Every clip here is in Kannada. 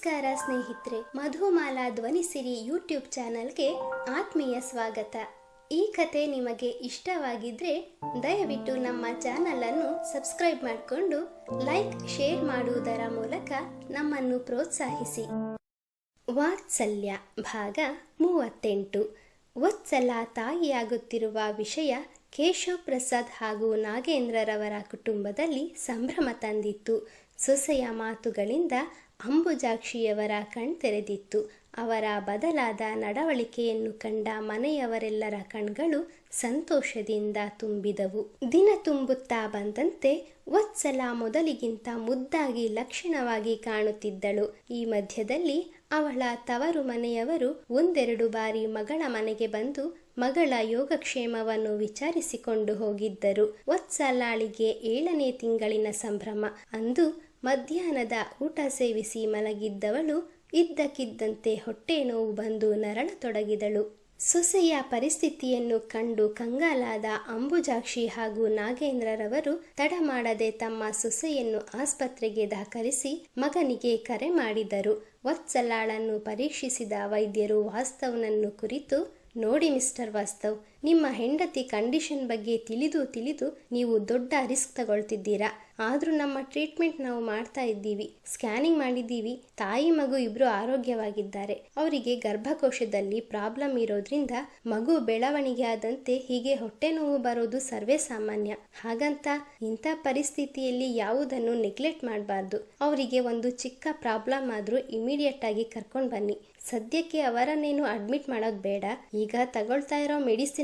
ನಮಸ್ಕಾರ ಸ್ನೇಹಿತರೆ, ಮಧುಮಾಲಾ ಧ್ವನಿಸಿರಿ ಯೂಟ್ಯೂಬ್ ಚಾನಲ್ಗೆ ಆತ್ಮೀಯ ಸ್ವಾಗತ. ಈ ಕತೆ ನಿಮಗೆ ಇಷ್ಟವಾಗಿದ್ರೆ ದಯವಿಟ್ಟು ನಮ್ಮ ಚಾನೆಲ್ ಅನ್ನು ಸಬ್ಸ್ಕ್ರೈಬ್ ಮಾಡಿಕೊಂಡು ಲೈಕ್, ಶೇರ್ ಮಾಡುವುದರ ಮೂಲಕ ನಮ್ಮನ್ನು ಪ್ರೋತ್ಸಾಹಿಸಿ. ವಾತ್ಸಲ್ಯ ಭಾಗ ಮೂವತ್ತೆಂಟು. ವತ್ಸಲ ತಾಯಿಯಾಗುತ್ತಿರುವ ವಿಷಯ ಕೇಶವ್ ಪ್ರಸಾದ್ ಹಾಗೂ ನಾಗೇಂದ್ರರವರ ಕುಟುಂಬದಲ್ಲಿ ಸಂಭ್ರಮ ತಂದಿತ್ತು. ಸೊಸೆಯ ಮಾತುಗಳಿಂದ ಅಂಬುಜಾಕ್ಷಿಯವರ ಕಣ್ತೆರೆದಿತ್ತು ಅವರ ಬದಲಾದ ನಡವಳಿಕೆಯನ್ನು ಕಂಡ ಮನೆಯವರೆಲ್ಲರ ಕಣ್ಗಳು ಸಂತೋಷದಿಂದ ತುಂಬಿದವು. ದಿನ ತುಂಬುತ್ತಾ ಬಂದಂತೆ ವತ್ಸಲ ಮೊದಲಿಗಿಂತ ಮುದ್ದಾಗಿ ಲಕ್ಷಣವಾಗಿ ಕಾಣುತ್ತಿದ್ದಳು. ಈ ಮಧ್ಯದಲ್ಲಿ ಅವಳ ತವರು ಮನೆಯವರು ಒಂದೆರಡು ಬಾರಿ ಮಗಳ ಮನೆಗೆ ಬಂದು ಮಗಳ ಯೋಗಕ್ಷೇಮವನ್ನು ವಿಚಾರಿಸಿಕೊಂಡು ಹೋಗಿದ್ದರು. ವತ್ಸಲಾಳಿಗೆ ಏಳನೇ ತಿಂಗಳಿನ ಸಂಭ್ರಮ. ಅಂದು ಮಧ್ಯಾಹ್ನದ ಊಟ ಸೇವಿಸಿ ಮಲಗಿದ್ದವಳು ಇದ್ದಕ್ಕಿದ್ದಂತೆ ಹೊಟ್ಟೆ ನೋವು ಬಂದು ನರಳತೊಡಗಿದಳು. ಸೊಸೆಯ ಪರಿಸ್ಥಿತಿಯನ್ನು ಕಂಡು ಕಂಗಾಲಾದ ಅಂಬುಜಾಕ್ಷಿ ಹಾಗೂ ನಾಗೇಂದ್ರರವರು ತಡ ಮಾಡದೆ ತಮ್ಮ ಸೊಸೆಯನ್ನು ಆಸ್ಪತ್ರೆಗೆ ದಾಖಲಿಸಿ ಮಗನಿಗೆ ಕರೆ ಮಾಡಿದರು. ವತ್ಸಲಾಳನ್ನು ಪರೀಕ್ಷಿಸಿದ ವೈದ್ಯರು ವಾಸ್ತವನನ್ನು ಕುರಿತು, ನೋಡಿ ಮಿಸ್ಟರ್ ವಾಸ್ತವ್ ನಿಮ್ಮ ಹೆಂಡತಿ ಕಂಡೀಷನ್ ಬಗ್ಗೆ ತಿಳಿದು ತಿಳಿದು ನೀವು ದೊಡ್ಡ ರಿಸ್ಕ್ ತಗೊಳ್ತಿದ್ದೀರಾ? ಆದರೂ ನಮ್ಮ ಟ್ರೀಟ್ಮೆಂಟ್ ನಾವು ಮಾಡ್ತಾ ಇದ್ದೀವಿ. ಸ್ಕ್ಯಾನಿಂಗ್ ಮಾಡಿದ್ದೀವಿ. ತಾಯಿ ಮಗು ಇಬ್ರು ಆರೋಗ್ಯವಾಗಿದ್ದಾರೆ. ಅವರಿಗೆ ಗರ್ಭಕೋಶದಲ್ಲಿ ಪ್ರಾಬ್ಲಮ್ ಇರೋದ್ರಿಂದ ಮಗು ಬೆಳವಣಿಗೆ ಆದಂತೆ ಹೀಗೆ ಹೊಟ್ಟೆ ನೋವು ಬರೋದು ಸರ್ವೇ ಸಾಮಾನ್ಯ. ಹಾಗಂತ ಇಂಥ ಪರಿಸ್ಥಿತಿಯಲ್ಲಿ ಯಾವುದನ್ನು ನೆಗ್ಲೆಕ್ಟ್ ಮಾಡಬಾರ್ದು. ಅವರಿಗೆ ಒಂದು ಚಿಕ್ಕ ಪ್ರಾಬ್ಲಮ್ ಆದರೂ ಇಮಿಡಿಯೇಟ್ ಆಗಿ ಕರ್ಕೊಂಡು ಬನ್ನಿ. ಸದ್ಯಕ್ಕೆ ಅವರನ್ನೇನು ಅಡ್ಮಿಟ್ ಮಾಡೋದು ಬೇಡ. ಈಗ ತಗೊಳ್ತಾ ಇರೋ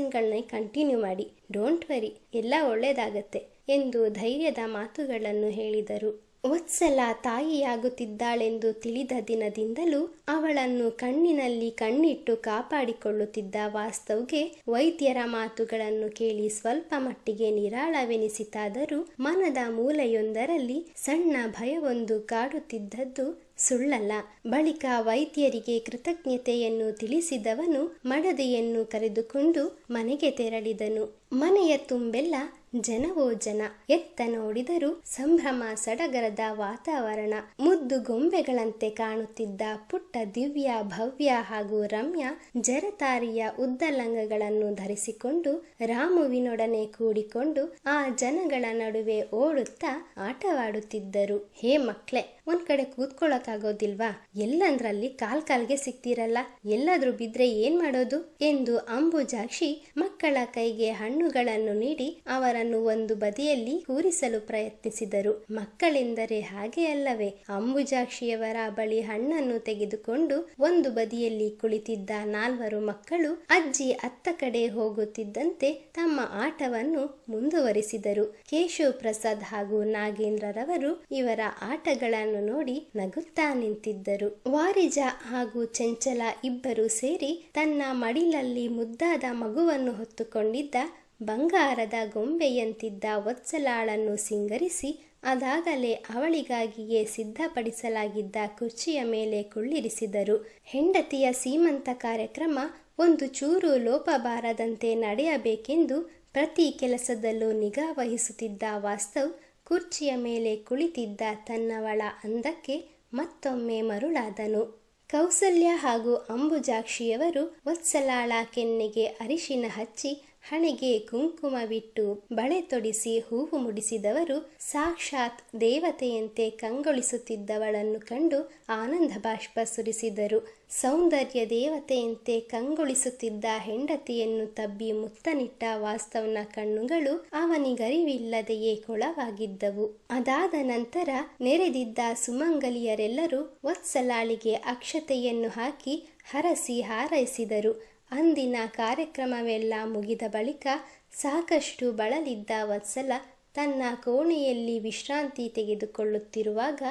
ಮೆಡಿಸಿನ್ಗಳನ್ನೇ ಕಂಟಿನ್ಯೂ ಮಾಡಿ. ಡೋಂಟ್ ವರಿ, ಎಲ್ಲ ಒಳ್ಳೇದಾಗತ್ತೆ ಎಂದು ಧೈರ್ಯದ ಮಾತುಗಳನ್ನು ಹೇಳಿದರು. ವತ್ಸಲ ತಾಯಿಯಾಗುತ್ತಿದ್ದಾಳೆಂದು ತಿಳಿದ ದಿನದಿಂದಲೂ ಅವಳನ್ನು ಕಣ್ಣಿನಲ್ಲಿ ಕಣ್ಣಿಟ್ಟು ಕಾಪಾಡಿಕೊಳ್ಳುತ್ತಿದ್ದ ವಾಸ್ತವ್ಗೆ ವೈದ್ಯರ ಮಾತುಗಳನ್ನು ಕೇಳಿ ಸ್ವಲ್ಪ ಮಟ್ಟಿಗೆ ನಿರಾಳವೆನಿಸಿತಾದರೂ ಮನದ ಮೂಲೆಯೊಂದರಲ್ಲಿ ಸಣ್ಣ ಭಯವೊಂದು ಕಾಡುತ್ತಿದ್ದದ್ದು ಸುಳ್ಳಲ್ಲ. ಬಳಿಕ ವೈದ್ಯರಿಗೆ ಕೃತಜ್ಞತೆಯನ್ನು ತಿಳಿಸಿದವನು ಮಡದಿಯನ್ನು ಕರೆದುಕೊಂಡು ಮನೆಗೆ ತೆರಳಿದನು. ಮನೆಯ ತುಂಬೆಲ್ಲ ಜನವೋ ಜನ ಎತ್ತ ನೋಡಿದರೂ ಸಂಭ್ರಮ ಸಡಗರದ ವಾತಾವರಣ. ಮುದ್ದು ಗೊಂಬೆಗಳಂತೆ ಕಾಣುತ್ತಿದ್ದ ಪುಟ್ಟ ದಿವ್ಯ, ಭವ್ಯ ಹಾಗೂ ರಮ್ಯ ಜರತಾರಿಯ ಉದ್ದಲಂಗಗಳನ್ನು ಧರಿಸಿಕೊಂಡು ರಾಮುವಿನೊಡನೆ ಕೂಡಿಕೊಂಡು ಆ ಜನಗಳ ನಡುವೆ ಓಡುತ್ತಾ ಆಟವಾಡುತ್ತಿದ್ದರು. ಹೇ ಮಕ್ಳೆ, ಒಂದ್ ಕಡೆ ಕೂತ್ಕೊಳ್ಳೋಕ್ಕಾಗೋದಿಲ್ವಾ ಎಲ್ಲಂದ್ರಲ್ಲಿ ಕಾಲ್ ಕಾಲ್ಗೆ ಸಿಕ್ತಿರಲ್ಲ? ಎಲ್ಲಾದ್ರೂ ಬಿದ್ರೆ ಏನ್ ಮಾಡೋದು? ಎಂದು ಅಂಬುಜಾಕ್ಷಿ ಮಕ್ಕಳ ಕೈಗೆ ಹಣ್ಣುಗಳನ್ನು ನೀಡಿ ಅವರನ್ನು ಒಂದು ಬದಿಯಲ್ಲಿ ಕೂರಿಸಲು ಪ್ರಯತ್ನಿಸಿದರು. ಮಕ್ಕಳೆಂದರೆ ಹಾಗೆ ಅಲ್ಲವೇ? ಅಂಬುಜಾಕ್ಷಿಯವರ ಬಳಿ ಹಣ್ಣನ್ನು ತೆಗೆದುಕೊಂಡು ಒಂದು ಬದಿಯಲ್ಲಿ ಕುಳಿತಿದ್ದ ನಾಲ್ವರು ಮಕ್ಕಳು ಅಜ್ಜಿ ಅತ್ತ ಕಡೆ ಹೋಗುತ್ತಿದ್ದಂತೆ ತಮ್ಮ ಆಟವನ್ನು ಮುಂದುವರಿಸಿದರು. ಕೇಶವ್ ಪ್ರಸಾದ್ ಹಾಗೂ ನಾಗೇಂದ್ರರವರು ಇವರ ಆಟಗಳನ್ನು ನೋಡಿ ನಗುತ್ತಾ ನಿಂತಿದ್ದರು. ವಾರಿಜ ಹಾಗೂ ಚಂಚಲ ಇಬ್ಬರು ಸೇರಿ ತನ್ನ ಮಡಿಲಲ್ಲಿ ಮುದ್ದಾದ ಮಗುವನ್ನು ಹೊತ್ತುಕೊಂಡಿದ್ದ ಬಂಗಾರದ ಗೊಂಬೆಯಂತಿದ್ದ ವತ್ಸಲಾಳನ್ನು ಸಿಂಗರಿಸಿ ಅದಾಗಲೇ ಅವಳಿಗಾಗಿಯೇ ಸಿದ್ಧಪಡಿಸಲಾಗಿದ್ದ ಕುರ್ಚಿಯ ಮೇಲೆ ಕುಳ್ಳಿರಿಸಿದರು. ಹೆಂಡತಿಯ ಸೀಮಂತ ಕಾರ್ಯಕ್ರಮ ಒಂದು ಚೂರು ಲೋಪ ಬಾರದಂತೆ ನಡೆಯಬೇಕೆಂದು ಪ್ರತಿ ಕೆಲಸದಲ್ಲೂ ನಿಗಾ ವಹಿಸುತ್ತಿದ್ದ ವಾಸ್ತವ್ ಕುರ್ಚಿಯ ಮೇಲೆ ಕುಳಿತಿದ್ದ ತನ್ನವಳ ಅಂದಕ್ಕೆ ಮತ್ತೊಮ್ಮೆ ಮರುಳಾದನು. ಕೌಸಲ್ಯ ಹಾಗೂ ಅಂಬುಜಾಕ್ಷಿಯವರು ವತ್ಸಲಾಳ ಕೆನ್ನೆಗೆ ಅರಿಶಿನ ಹಚ್ಚಿ ಹಣೆಗೆ ಕುಂಕುಮವಿಟ್ಟು ಬಳೆ ತೊಡಿಸಿ ಹೂವು ಮುಡಿಸಿದವರು ಸಾಕ್ಷಾತ್ ದೇವತೆಯಂತೆ ಕಂಗೊಳಿಸುತ್ತಿದ್ದವಳನ್ನು ಕಂಡು ಆನಂದ ಬಾಷ್ಪ ಸುರಿಸಿದರು. ಸೌಂದರ್ಯ ದೇವತೆಯಂತೆ ಕಂಗೊಳಿಸುತ್ತಿದ್ದ ಹೆಂಡತಿಯನ್ನು ತಬ್ಬಿ ಮುತ್ತನಿಟ್ಟ ವಾಸ್ತವನ ಕಣ್ಣುಗಳು ಅವನಿಗರಿವಿಲ್ಲದೆಯೇ ಕೊಳವಾಗಿದ್ದವು. ಅದಾದ ನಂತರ ನೆರೆದಿದ್ದ ಸುಮಂಗಲಿಯರೆಲ್ಲರೂ ವತ್ಸಲಾಳಿಗೆ ಅಕ್ಷತೆಯನ್ನು ಹಾಕಿ ಹರಸಿ ಹಾರೈಸಿದರು. ಅಂದಿನ ಕಾರ್ಯಕ್ರಮವೆಲ್ಲ ಮುಗಿದ ಬಳಿಕ ಸಾಕಷ್ಟು ಬಳಲಿದ್ದ ವತ್ಸಲ ತನ್ನ ಕೋಣೆಯಲ್ಲಿ ವಿಶ್ರಾಂತಿ ತೆಗೆದುಕೊಳ್ಳುತ್ತಿರುವಾಗ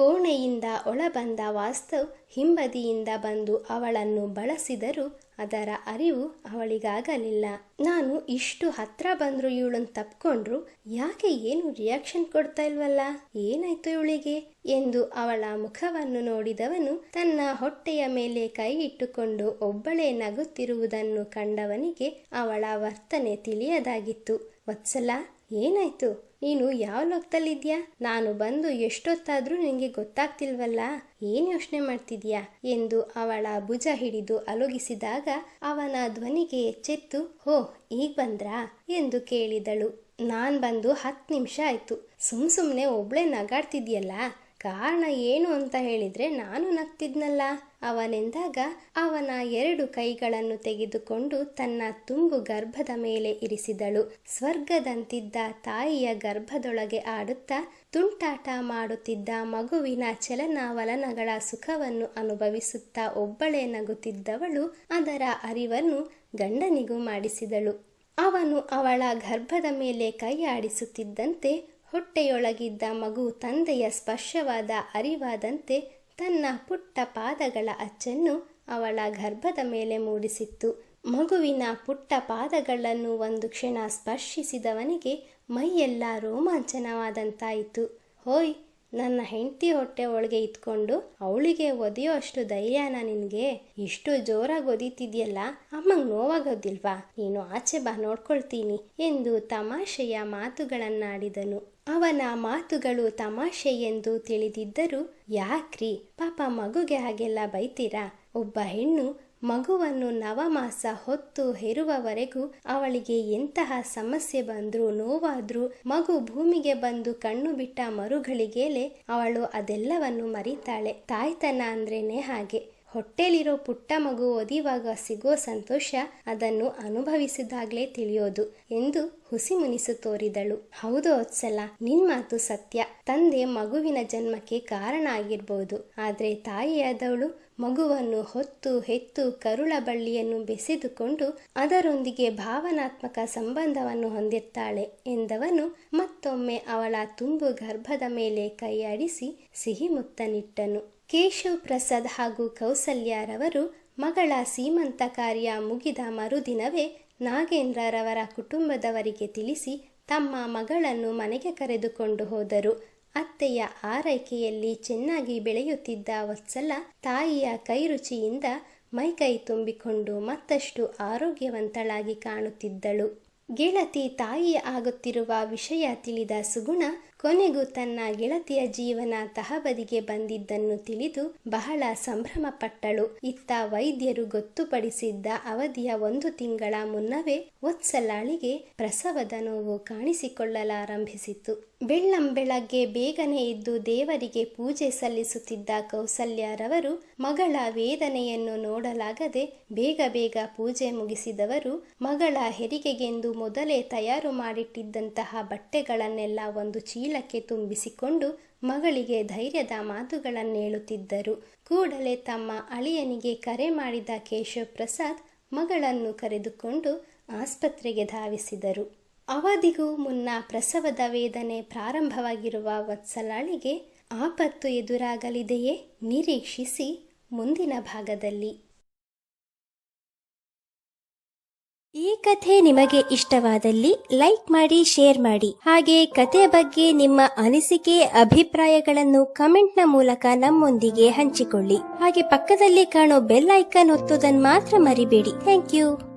ಕೋಣೆಯಿಂದ ಒಳಬಂದ ವಾಸ್ತವ್ ಹಿಂಬದಿಯಿಂದ ಬಂದು ಅವಳನ್ನು ಬಳಸಿದರೂ ಅದರ ಅರಿವು ಅವಳಿಗಾಗಲಿಲ್ಲ. ನಾನು ಇಷ್ಟು ಹತ್ರ ಬಂದ್ರು ಇವಳನ್ನು ತಪ್ಕೊಂಡ್ರು ಯಾಕೆ ಏನು ರಿಯಾಕ್ಷನ್ ಕೊಡ್ತಾ ಇಲ್ವಲ್ಲ? ಏನಾಯ್ತು ಇವಳಿಗೆ? ಎಂದು ಅವಳ ಮುಖವನ್ನು ನೋಡಿದವನು ತನ್ನ ಹೊಟ್ಟೆಯ ಮೇಲೆ ಕೈ ಇಟ್ಟುಕೊಂಡು ಒಬ್ಬಳೇ ನಗುತ್ತಿರುವುದನ್ನು ಕಂಡವನಿಗೆ ಅವಳ ವರ್ತನೆ ತಿಳಿಯದಾಗಿತ್ತು. ವತ್ಸಲ ಏನಾಯ್ತು? ನೀನು ಯಾವ ಲೋಕದಲ್ಲಿದ್ಯಾ? ನಾನು ಬಂದು ಎಷ್ಟೊತ್ತಾದ್ರೂ ನಿನಗೆ ಗೊತ್ತಾಗ್ತಿಲ್ವಲ್ಲ? ಏನ್ ಯೋಚನೆ ಮಾಡ್ತಿದ್ಯಾ? ಎಂದು ಅವಳ ಭುಜ ಹಿಡಿದು ಅಲುಗಿಸಿದಾಗ ಅವನ ಧ್ವನಿಗೆ ಎಚ್ಚೆತ್ತು, ಹೋ, ಈಗ ಬಂದ್ರಾ? ಎಂದು ಕೇಳಿದಳು. ನಾನ್ ಬಂದು ಹತ್ತು ನಿಮಿಷ ಆಯ್ತು. ಸುಮ್ ಸುಮ್ನೆ ಒಬ್ಳೆ ನಗಾಡ್ತಿದ್ಯಲ್ಲ? ಕಾರಣ ಏನು ಅಂತ ಹೇಳಿದ್ರೆ ನಾನು ನಗ್ತಿದ್ನಲ್ಲ. ಅವನೆಂದಾಗ ಅವನ ಎರಡು ಕೈಗಳನ್ನು ತೆಗೆದುಕೊಂಡು ತನ್ನ ತುಂಬು ಗರ್ಭದ ಮೇಲೆ ಇರಿಸಿದಳು. ಸ್ವರ್ಗದಂತಿದ್ದ ತಾಯಿಯ ಗರ್ಭದೊಳಗೆ ಆಡುತ್ತಾ ತುಂಟಾಟ ಮಾಡುತ್ತಿದ್ದ ಮಗುವಿನ ಚಲನವಲನಗಳ ಸುಖವನ್ನು ಅನುಭವಿಸುತ್ತಾ ಒಬ್ಬಳೇ ನಗುತ್ತಿದ್ದವಳು ಅದರ ಅರಿವನ್ನು ಗಂಡನಿಗೂ ಮಾಡಿಸಿದಳು. ಅವನು ಅವಳ ಗರ್ಭದ ಮೇಲೆ ಕೈ ಆಡಿಸುತ್ತಿದ್ದಂತೆ ಹೊಟ್ಟೆಯೊಳಗಿದ್ದ ಮಗು ತಂದೆಯ ಸ್ಪರ್ಶವಾದ ಅರಿವಾದಂತೆ ತನ್ನ ಪುಟ್ಟ ಪಾದಗಳ ಅಚ್ಚನ್ನು ಅವಳ ಗರ್ಭದ ಮೇಲೆ ಮೂಡಿಸಿತ್ತು. ಮಗುವಿನ ಪುಟ್ಟ ಪಾದಗಳನ್ನು ಒಂದು ಕ್ಷಣ ಸ್ಪರ್ಶಿಸಿದವನಿಗೆ ಮೈಯೆಲ್ಲ ರೋಮಾಂಚನವಾದಂತಾಯಿತು. ಹೋಯ್ ನನ್ನ ಹೆಂಡತಿ ಹೊಟ್ಟೆ ಒಳಗೆ ಇದ್ಕೊಂಡು ಅವಳಿಗೆ ಒದೆಯೋ ಅಷ್ಟು ಧೈರ್ಯನ ನಿನಗೆ ಇಷ್ಟು ಜೋರಾಗಿ ಒದಿತಿದ್ಯಲ್ಲ, ಅಮ್ಮಂಗೆ ನೋವಾಗೋದಿಲ್ವಾ? ನೀನು ಆಚೆ ಬಾ, ನೋಡ್ಕೊಳ್ತೀನಿ ಎಂದು ತಮಾಷೆಯ ಮಾತುಗಳನ್ನಾಡಿದನು. ಅವನ ಮಾತುಗಳು ತಮಾಷೆ ಎಂದು ತಿಳಿದಿದ್ದರೂ, ಯಾಕ್ರಿ? ಪಾಪ ಮಗುಗೆ ಹಾಗೆಲ್ಲ ಬೈತೀರಾ? ಒಬ್ಬ ಹೆಣ್ಣು ಮಗುವನ್ನು ನವಮಾಸ ಹೊತ್ತು ಹೆರುವವರೆಗೂ ಅವಳಿಗೆ ಎಂತಹ ಸಮಸ್ಯೆ ಬಂದ್ರೂ ನೋವಾದ್ರೂ ಮಗು ಭೂಮಿಗೆ ಬಂದು ಕಣ್ಣು ಬಿಟ್ಟ ಮರುಗಳಿಗೇಲೆ ಅವಳು ಅದೆಲ್ಲವನ್ನು ಮರೀತಾಳೆ. ತಾಯ್ತನ ಅಂದ್ರೇನೆ ಹಾಗೆ. ಹೊಟ್ಟೆಲಿರೋ ಪುಟ್ಟ ಮಗು ಒದಿವಾಗ ಸಿಗೋ ಸಂತೋಷ ಅದನ್ನು ಅನುಭವಿಸಿದಾಗ್ಲೇ ತಿಳಿಯೋದು ಎಂದು ಹುಸಿ ಮುನಿಸು ತೋರಿದಳು. ಹೌದು ಒತ್ಸಲ ನಿನ್ ಮಾತು ಸತ್ಯ. ತಂದೆ ಮಗುವಿನ ಜನ್ಮಕ್ಕೆ ಕಾರಣ ಆಗಿರ್ಬೋದು. ಆದ್ರೆ ತಾಯಿಯಾದವಳು ಮಗುವನ್ನು ಹೊತ್ತು ಹೆತ್ತು ಕರುಳ ಬಳ್ಳಿಯನ್ನು ಬೆಸೆದುಕೊಂಡು ಅದರೊಂದಿಗೆ ಭಾವನಾತ್ಮಕ ಸಂಬಂಧವನ್ನು ಹೊಂದಿರ್ತಾಳೆ ಎಂದವನು ಮತ್ತೊಮ್ಮೆ ಅವಳ ತುಂಬು ಗರ್ಭದ ಮೇಲೆ ಕೈಯಾಡಿಸಿ ಸಿಹಿ ಮುತ್ತನಿಟ್ಟನು ಕೇಶವ್ ಪ್ರಸಾದ್ ಹಾಗೂ ಕೌಸಲ್ಯರವರು ಮಗಳ ಸೀಮಂತ ಕಾರ್ಯ ಮುಗಿದ ಮರುದಿನವೇ ನಾಗೇಂದ್ರರವರ ಕುಟುಂಬದವರಿಗೆ ತಿಳಿಸಿ ತಮ್ಮ ಮಗಳನ್ನು ಮನೆಗೆ ಕರೆದುಕೊಂಡು ಹೋದರು. ಅತ್ತೆಯ ಆರೈಕೆಯಲ್ಲಿ ಚೆನ್ನಾಗಿ ಬೆಳೆಯುತ್ತಿದ್ದ ವತ್ಸಲ ತಾಯಿಯ ಕೈರುಚಿಯಿಂದ ಮೈಕೈ ತುಂಬಿಕೊಂಡು ಮತ್ತಷ್ಟು ಆರೋಗ್ಯವಂತಳಾಗಿ ಕಾಣುತ್ತಿದ್ದಳು. ಗೆಳತಿ ತಾಯಿ ಆಗುತ್ತಿರುವ ವಿಷಯ ತಿಳಿದ ಸುಗುಣ ಕೊನೆಗೂ ತನ್ನ ಗೆಳತಿಯ ಜೀವನ ತಹಬದಿಗೆ ಬಂದಿದ್ದನ್ನು ತಿಳಿದು ಬಹಳ ಸಂಭ್ರಮಪಟ್ಟಳು. ಇತ್ತ ವೈದ್ಯರು ಗೊತ್ತುಪಡಿಸಿದ್ದ ಅವಧಿಯ ಒಂದು ತಿಂಗಳ ಮುನ್ನವೇ ವತ್ಸಲಾಳಿಗೆ ಪ್ರಸವದ ನೋವು ಕಾಣಿಸಿಕೊಳ್ಳಲಾರಂಭಿಸಿತು ಬೆಳ್ಳಂ ಬೆಳಗ್ಗೆ ಬೇಗನೆ ಇದ್ದು ದೇವರಿಗೆ ಪೂಜೆ ಸಲ್ಲಿಸುತ್ತಿದ್ದ ಕೌಸಲ್ಯರವರು ಮಗಳ ವೇದನೆಯನ್ನು ನೋಡಲಾಗದೆ ಬೇಗ ಬೇಗ ಪೂಜೆ ಮುಗಿಸಿದವರು ಮಗಳ ಹೆರಿಗೆಗೆಂದು ಮೊದಲೇ ತಯಾರು ಮಾಡಿಟ್ಟಿದ್ದಂತಹ ಬಟ್ಟೆಗಳನ್ನೆಲ್ಲ ಒಂದು ಚೀಲಕ್ಕೆ ತುಂಬಿಸಿಕೊಂಡು ಮಗಳಿಗೆ ಧೈರ್ಯದ ಮಾತುಗಳನ್ನೇಳುತ್ತಿದ್ದರು ಕೂಡಲೇ ತಮ್ಮ ಅಳಿಯನಿಗೆ ಕರೆ ಮಾಡಿದ ಕೇಶವ್ ಪ್ರಸಾದ್ ಮಗಳನ್ನು ಕರೆದುಕೊಂಡು ಆಸ್ಪತ್ರೆಗೆ ಧಾವಿಸಿದರು. ಅವಧಿಗೂ ಮುನ್ನ ಪ್ರಸವದ ವೇದನೆ ಪ್ರಾರಂಭವಾಗಿರುವ ವತ್ಸಲಾಳಿಗೆ ಆಪತ್ತು ಎದುರಾಗಲಿದೆಯೇ ನಿರೀಕ್ಷಿಸಿ ಮುಂದಿನ ಭಾಗದಲ್ಲಿ. ಈ ಕಥೆ ನಿಮಗೆ ಇಷ್ಟವಾದಲ್ಲಿ ಲೈಕ್ ಮಾಡಿ, ಶೇರ್ ಮಾಡಿ. ಹಾಗೆ ಕಥೆ ಬಗ್ಗೆ ನಿಮ್ಮ ಅನಿಸಿಕೆ, ಅಭಿಪ್ರಾಯಗಳನ್ನು ಕಮೆಂಟ್ನ ಮೂಲಕ ನಮ್ಮೊಂದಿಗೆ ಹಂಚಿಕೊಳ್ಳಿ. ಹಾಗೆ ಪಕ್ಕದಲ್ಲಿ ಕಾಣೋ ಬೆಲ್ ಐಕನ್ ಒತ್ತುವುದನ್ನು ಮಾತ್ರ ಮರಿಬೇಡಿ. Thank you.